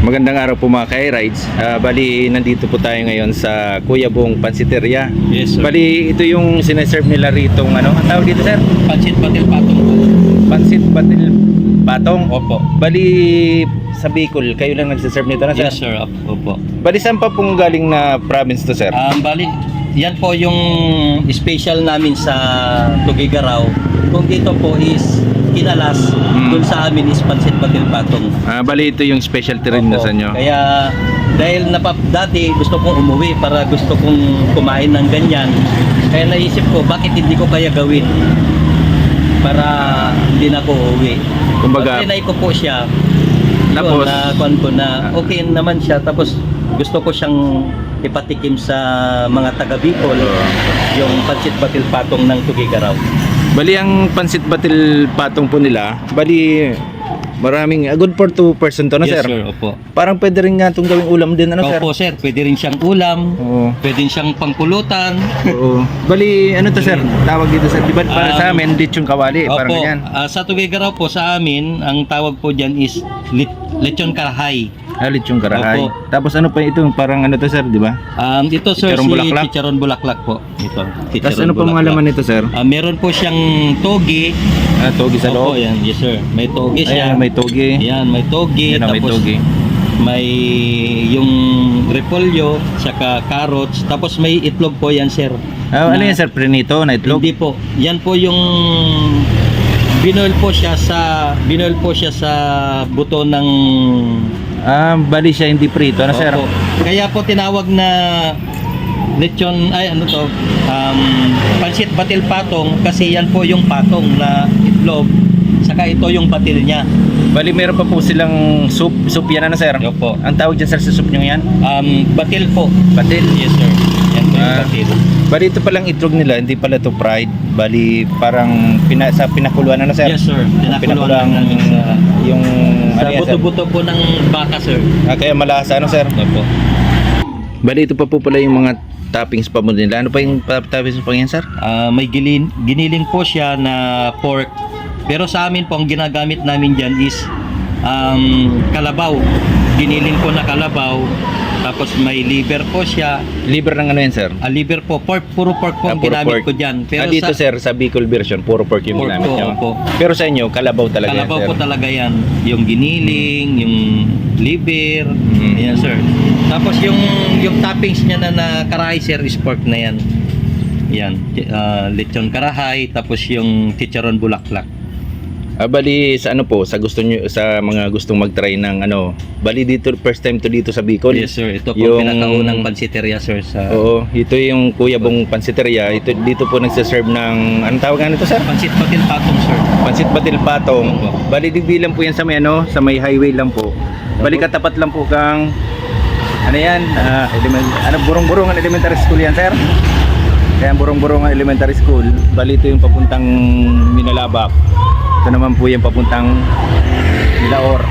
Magandang araw po mga ka-rides. Ah, bali, nandito po tayo ngayon sa Kuya Bong Pansiteria. Yes, sir. Bali, ito yung sineserve nila rito. Ano? Ang tawag dito, sir? Pansit Patil Patong. Pansit Batil Patong. Opo. Bali, sa Bicol, kayo lang nagsiserve nito na, sir? Yes, sir. Opo. Bali, saan pa pong galing na province to, sir? Um, bali, yan po yung special namin sa Tugigaraw. Kung dito po is kinalas, Hmm. dun sa amin is Pansit Patil Patong. Ah, bali, ito yung specialty rin na sa inyo. Kaya dahil napap dati gusto kong umuwi para gusto kong kumain ng ganyan. Kaya naisip ko bakit hindi ko kaya gawin para hindi na ako uuwi. Kumbaga- Pag ko po siya, Tapos- yun, na kuwan ko na okay naman siya tapos gusto ko siyang ipatikim sa mga taga Bicol yung pancit batil patong ng Tugigaraw. Bali, ang Pansit Batil Patong po nila, bali, maraming, ah, good for two person to na, yes, sir? sir. Opo. Parang pwede rin nga itong gawing ulam din, ano, sir? Opo, sir. Pwede rin siyang ulam. Oo. Pwede siyang pangpulutan. Oo. Bali, ano to sir? Tawag dito sir. Di ba para sa Um, amin, lechong kawali. parang Opo, ganyan. ah, sa Tugigaraw po sa amin, ang tawag po dyan is lit, lechon karahay. Ah, lechong karahay. Opo. Tapos ano pa ito? Parang ano to sir, di ba? Um, ito sir, Chicharon si bulaklak? chicharon bulaklak po. Ito, Tapos chicharon ano pa mga bulaklak. laman nito sir? Ah, meron po siyang togi. Ah, togi sa Opo, loob. yan. Yes sir. May togi Ayan, siya. May togi. Yan, may togi. Yan, may togi. may yung repolyo, saka carrots. Tapos may itlog po yan sir. Ano Na- yan sir? Prenito na itlog? Hindi po. Yan po yung binoil po siya sa binoil po siya sa buto ng Ah, bali siya hindi prito. Ano sir? Kaya po tinawag na lechon ay ano to um, pansit batil patong kasi yan po yung patong na itlog saka ito yung batil niya. Bali meron pa po silang soup. Soup yan ano sir? Opo. Ang tawag dyan sir sa soup nyo yan? Um, batil po. Batil. Yes sir. Yan po yung Ah. batil. Bali ito palang itlog nila, hindi pala to fried. Bali parang pina, sa pinakuluan ano sir? Yes sir. Pinakuluan lang namin sa yung sa ano yan, sir? buto-buto po ng baka sir. Ah, kaya malasa ano sir? Opo. Bali ito pa po pala yung mga toppings pa mo nila. Ano pa yung pa- toppings pa yan sir? Ah, may gilin, giniling po siya na pork. Pero sa amin po, ang ginagamit namin dyan is um, kalabaw. Giniling po na kalabaw. Tapos may liver po siya. Liver ng ano yan sir? Ah, liver po, pork, puro pork po Ah, ang puro ginamit pork. ko dyan. Pero ah, dito sa, sir, sa Bicol version, puro pork yung Pork ginamit po, nyo. opo. Pero sa inyo, kalabaw talaga kalabaw yan po sir. talaga yan. Yung giniling, yung liver. Mm. Ayan sir. Tapos yung yung toppings niya na, na karahay sir is pork na yan. Yan, ah, lechon karahay, tapos yung chicharon bulaklak. Ah, bali sa ano po, sa gusto nyo, sa mga gustong mag-try ng ano, bali dito, first time to dito sa Bicol. Yes sir, ito po Yung- pinakaunang pansiteria sir sa Oo, ito yung Kuya Bong Pansiteria. Ito dito po nagse-serve ng anong tawag nito sir? Pansit Patil Patong sir. Pansit Batil Patong. Opo. Bali digdi lang po yan sa may ano, sa may highway lang po. Bali katapat lang po kang ano yan, ah, element, ano burong-burongan elementary school yan sir. Kaya burong-burongan elementary school. Bali ito yung papuntang Minalabak. Ito naman po yung papuntang Milaor.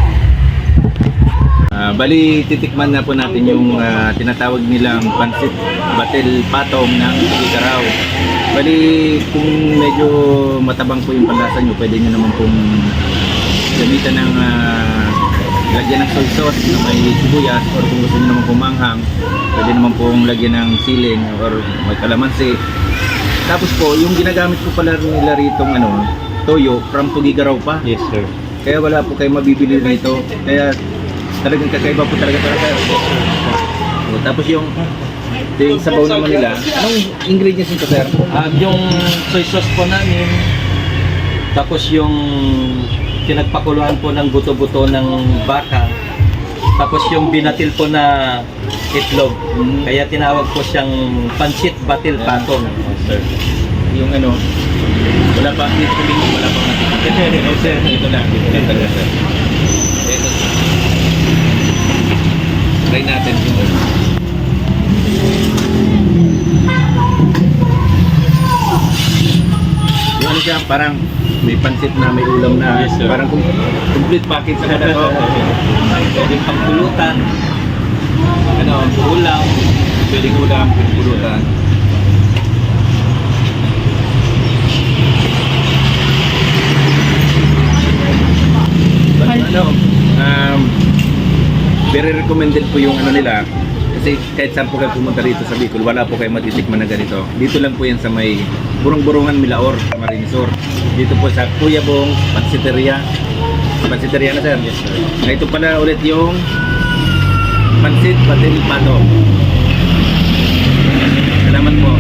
Ah, bali titikman na po natin yung ah, tinatawag nilang pansit batil patong ng Igaraw. Bali kung medyo matabang po yung panlasa nyo, pwede nyo naman pong gamitan ng ah, lagyan ng soy sauce na may sibuyas or kung gusto nyo naman pumanghang, pwede naman pong lagyan ng siling or may kalamansi. Tapos po, yung ginagamit ko pala nila rito ano, toyo from Tugigaraw pa. Yes sir. Kaya wala po kayo mabibili rito. Kaya talagang kakaiba po talaga talaga. O, tapos yung ito yung sabaw naman nila. Anong ingredients nito, sir? Um, yung soy sauce po namin, tapos yung pinagpakuluan po ng buto-buto ng baka, tapos yung binatil po na itlog. Mm. Kaya tinawag po siyang pansit batil patong. Sir. Yung ano, wala pa, ko sabihin, wala pa natin. Ito lang, ito lang talaga. Ito. Try natin ito. Yung ano siya, parang may pansit na, may ulam na, Yes, parang complete package sa mga to. Pwedeng pangpulutan. ano, ulam, pwedeng ulam, pwedeng pulutan. Ano, um, very recommended po yung ano nila. Kasi kahit saan po kayo pumunta dito sa Bicol, wala po kayo matitikman na ganito. Dito lang po yan sa may Burong-Burungan, Milaor, Marinesor. Dito po sa Kuya Bong, Pansiteria. Pansiteria na sir. Na ito pala ulit yung Pansit Patil Pato. Salamat po.